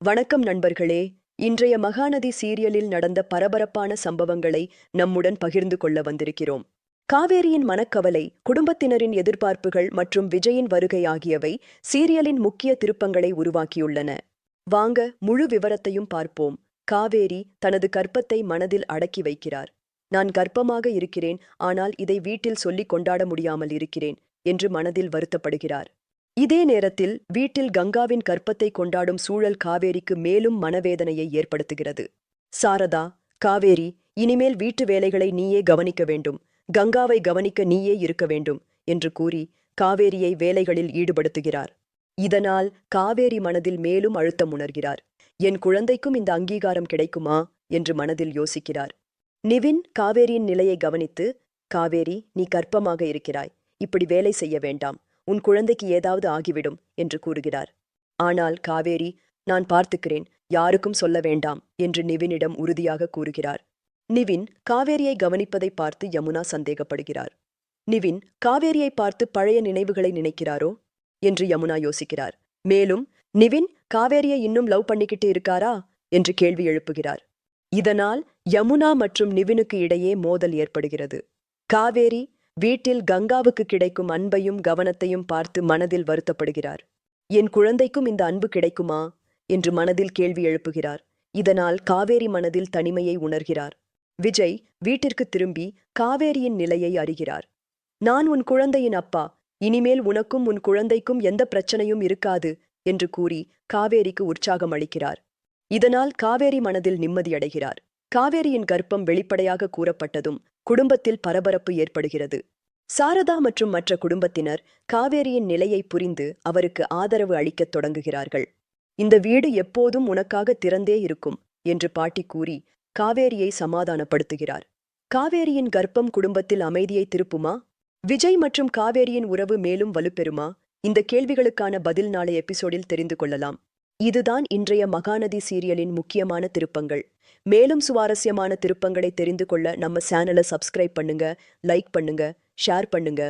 வணக்கம் நண்பர்களே. இன்றைய மகாநதி சீரியலில் நடந்த பரபரப்பான சம்பவங்களை நம்முடன் பகிர்ந்து கொள்ள வந்திருக்கிறோம். காவேரியின் மனக்கவலை குடும்பத்தினரின் எதிர்பார்ப்புகள் மற்றும் விஜயின் வருகை ஆகியவை சீரியலின் முக்கிய திருப்பங்களை உருவாக்கியுள்ளன. வாங்க முழு விவரத்தையும் பார்ப்போம். காவேரி தனது கற்பத்தை மனதில் அடக்கி வைக்கிறார். நான் கர்ப்பமாக இருக்கிறேன் ஆனால் இதை வீட்டில் சொல்லிக் கொண்டாட முடியாமல் இருக்கிறேன் என்று மனதில் வருத்தப்படுகிறார். இதே நேரத்தில் வீட்டில் கங்காவின் கற்பத்தை கொண்டாடும் சூழல் காவேரிக்கு மேலும் மனவேதனையை ஏற்படுத்துகிறது. சாரதா காவேரி இனிமேல் வீட்டு வேலைகளை நீயே கவனிக்க வேண்டும். கங்காவை கவனிக்க நீயே இருக்க வேண்டும் என்று கூறி காவேரியை வேலைகளில் ஈடுபடுத்துகிறார். இதனால் காவேரி மனதில் மேலும் அழுத்தம் உணர்கிறார். என் குழந்தைக்கும் இந்த அங்கீகாரம் கிடைக்குமா என்று மனதில் யோசிக்கிறார். நிவின் காவேரியின் நிலையை கவனித்து காவேரி நீ கற்பமாக இருக்கிறாய். இப்படி வேலை செய்ய வேண்டாம். உன் குழந்தைக்கு ஏதாவது ஆகிவிடும் என்று கூறுகிறார். ஆனால் காவேரி நான் பார்த்துக்கிறேன் யாருக்கும் சொல்ல வேண்டாம் என்று நிவினிடம் உறுதியாக கூறுகிறார். நிவின் காவேரியை கவனிப்பதை பார்த்து யமுனா சந்தேகப்படுகிறார். நிவின் காவேரியை பார்த்து பழைய நினைவுகளை நினைக்கிறாரோ? என்று யமுனா யோசிக்கிறார். மேலும் நிவின் காவேரியை இன்னும் லவ் பண்ணிக்கிட்டு இருக்காரா? என்று கேள்வி எழுப்புகிறார். இதனால் யமுனா மற்றும் நிவினுக்கு இடையே மோதல் ஏற்படுகிறது. காவேரி வீட்டில் கங்காவுக்கு கிடைக்கும் அன்பையும் கவனத்தையும் பார்த்து மனதில் வருத்தப்படுகிறார். என் குழந்தைக்கும் இந்த அன்பு கிடைக்குமா? என்று மனதில் கேள்வி எழுப்புகிறார். இதனால் காவேரி மனதில் தனிமையை உணர்கிறார். விஜய் வீட்டிற்கு திரும்பி காவேரியின் நிலையை அறிகிறார். நான் உன் குழந்தையின் அப்பா. இனிமேல் உனக்கும் உன் குழந்தைக்கும் எந்த பிரச்சனையும் இருக்காது என்று கூறி காவேரிக்கு உற்சாகம் அளிக்கிறார். இதனால் காவேரி மனதில் நிம்மதியடைகிறார் காவேரியின் கர்ப்பம் வெளிப்படையாக கூறப்பட்டதும் குடும்பத்தில் பரபரப்பு ஏற்படுகிறது. சாரதா மற்றும் மற்ற குடும்பத்தினர் காவேரியின் நிலையை புரிந்து அவருக்கு ஆதரவு அளிக்கத் தொடங்குகிறார்கள். இந்த வீடு எப்போதும் உனக்காக திறந்தே இருக்கும் என்று பாட்டி கூறி காவேரியை சமாதானப்படுத்துகிறார். காவேரியின் கர்ப்பம் குடும்பத்தில் அமைதியை திருப்புமா? விஜய் மற்றும் காவேரியின் உறவு மேலும் வலுப்பெறுமா? இந்த கேள்விகளுக்கான பதில் நாளை எபிசோடில் தெரிந்து கொள்ளலாம். இதுதான் இன்றைய மகாநதி சீரியலின் முக்கியமான திருப்பங்கள். மேலும் சுவாரஸ்யமான திருப்பங்களை தெரிந்து கொள்ள நம்ம சேனலை சப்ஸ்கிரைப் பண்ணுங்க லைக் பண்ணுங்க ஷேர் பண்ணுங்க.